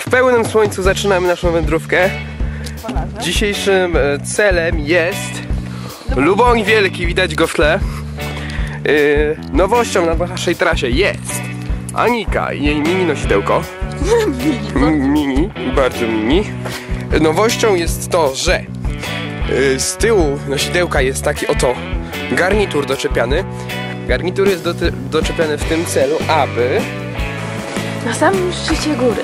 W pełnym słońcu zaczynamy naszą wędrówkę. Dzisiejszym e, celem jest Luboń Wielki, widać go w tle. Yy, Nowością na naszej trasie jest Anika i jej mini nosidełko. Mini, bardzo mini. Nowością jest to, że yy, z tyłu nosidełka jest taki oto garnitur doczepiany. Garnitur jest doty- doczepiany w tym celu, aby Na samym szczycie góry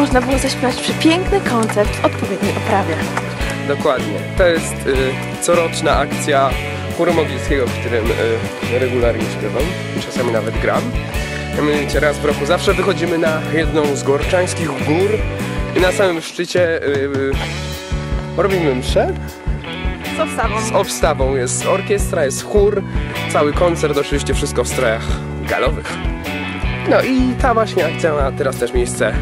można było zaśpiewać przepiękny koncert w odpowiedniej oprawie. Dokładnie. To jest y, coroczna akcja chóru modlitewskiego, w którym y, regularnie śpiewam. Czasami nawet gram. Mianowicie raz w roku zawsze wychodzimy na jedną z gorczańskich gór i na samym szczycie y, y, robimy mszę. Co wstawą? Z obstawą jest orkiestra, jest chór, cały koncert, oczywiście wszystko w strojach galowych. No i ta właśnie akcja ma teraz też miejsce.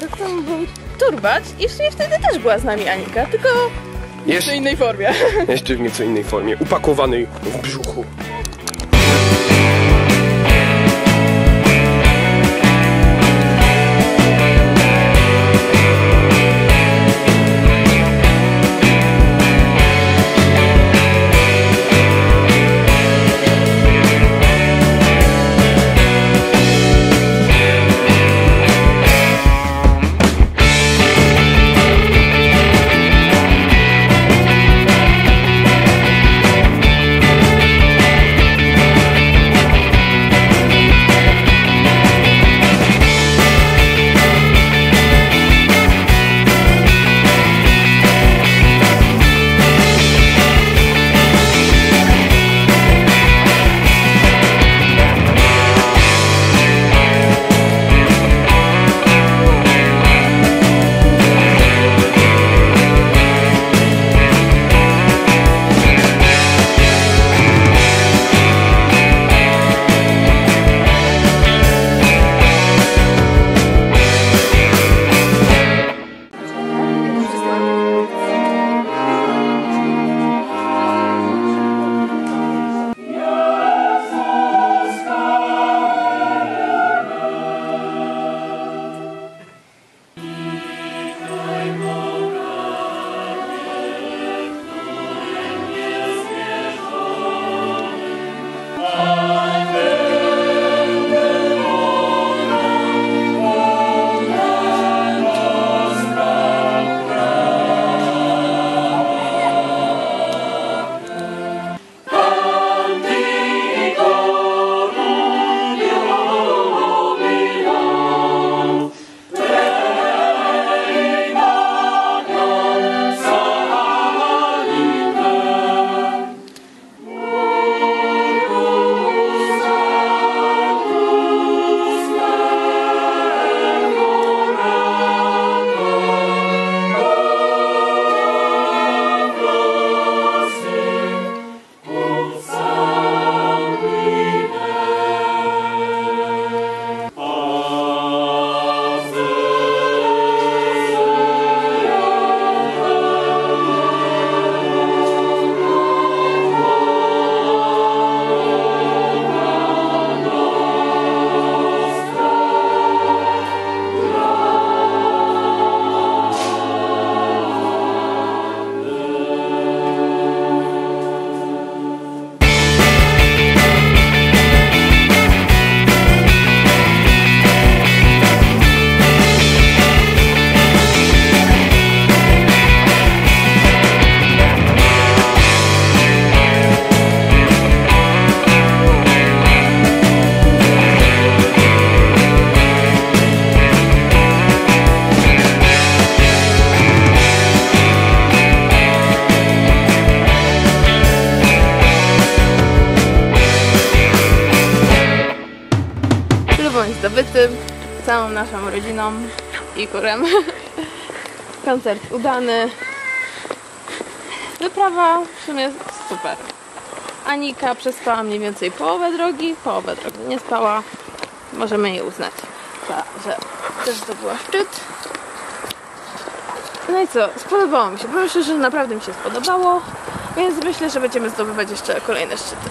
To tam był turbacz i w sumie wtedy też była z nami Anika, tylko w Jeszcze, innej formie. jeszcze w nieco innej formie, upakowanej w brzuchu. Zdobyty, całą naszą rodziną i kurem. Koncert udany. Wyprawa w sumie super. Anika przespała mniej więcej połowę drogi, połowę drogi nie spała. Możemy jej uznać, za, że też zdobyła szczyt. No i co, spodobało mi się. Powiem szczerze, że naprawdę mi się spodobało, więc myślę, że będziemy zdobywać jeszcze kolejne szczyty.